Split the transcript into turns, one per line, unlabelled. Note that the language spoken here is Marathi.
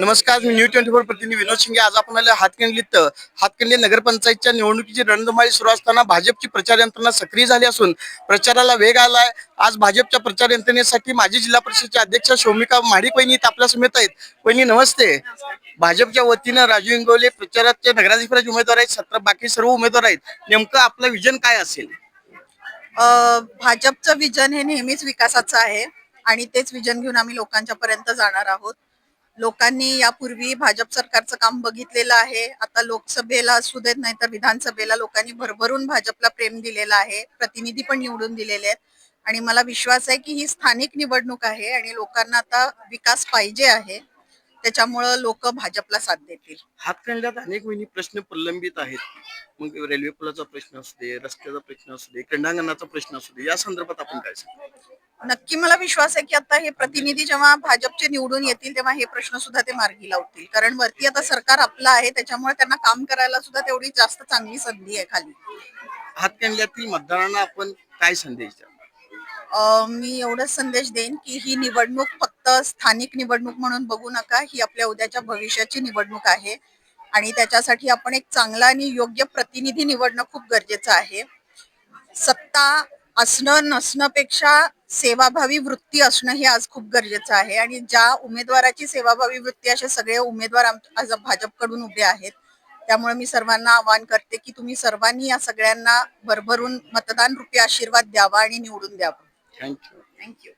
नमस्कार मी न्यू ट्वेंटी फोर प्रतिनिधी विनोद शिंगे. आज आपण आले हातकणलीत हातकणली नगरपंचायतच्या निवडणुकीची रणधुमाळी सुरू असताना भाजपची प्रचार यंत्रणा सक्रिय झाली असून प्रचाराला वेग आलाय. आज भाजपच्या प्रचार यंत्रणेसाठी माजी जिल्हा परिषदच्या अध्यक्ष शोमिका महाडिक वहिनी आपल्या समेत आहेत. वहिनी नमस्ते. भाजपच्या वतीनं राजू इंगवले प्रचाराचे नगराधिकाराचे उमेदवार आहेत सत्र बाकी सर्व उमेदवार आहेत. नेमकं आपलं विजन काय असेल?
भाजपचं विजन हे नेहमीच विकासाचं आहे आणि तेच विजन घेऊन आम्ही लोकांच्या पर्यंत जाणार आहोत. लोकांनी यापूर्वी भाजप सरकारचं काम बघितलेलं आहे. आता लोकसभेला असू देत नाही तर विधानसभेला लोकांनी भरभरून भाजपला प्रेम दिलेला आहे. प्रतिनिधी पण निवडून दिलेले आहेत. आणि मला विश्वास आहे की ही स्थानिक निवडणूक आहे आणि लोकांना आता विकास पाहिजे आहे. त्याच्यामुळं लोक भाजपला साथ देतील.
हातकणल्यात अनेक वहिनी प्रश्न प्रलंबित आहेत. मग रेल्वे पुलाचा प्रश्न असू दे रस्त्याचा प्रश्न असू दे क्रीडांगणाचा प्रश्न असू दे या संदर्भात आपण काय सांगू?
नक्की मला विश्वास आहे की आता हे प्रतिनिधी जेव्हा भाजपचे निवडून येतील तेव्हा हे प्रश्न सुद्धा ते मार्गी लावतील. कारण वरती आता सरकार आपलं आहे त्याच्यामुळे त्यांना काम करायला सुद्धा तेवढी जास्त चांगली संधी आहे खाली.
हातकणल्यातील मतदारांना आपण काय संदेश द्या
मी एवढाच संदेश देईन की ही निवडणूक फक्त स्थानिक निवडणूक म्हणून बघू नका ही आपल्या उद्याच्या भविष्याची निवडणूक आहे. आणि त्याच्यासाठी आपण एक चांगला आणि योग्य प्रतिनिधी निवडणं खूप गरजेचं आहे. सत्ता असणं नसण्यापेक्षा सेवाभावी वृत्ती असणं हे आज खूप गरजेचं आहे. आणि ज्या उमेदवाराची सेवाभावी वृत्ती असे सगळे उमेदवार आज भाजपकडून उभे आहेत. त्यामुळे मी सर्वांना आवाहन करते की तुम्ही सर्वांनी या सगळ्यांना भरभरून मतदान रूपी आशीर्वाद द्यावा आणि निवडून द्यावा.
Thank you
thank you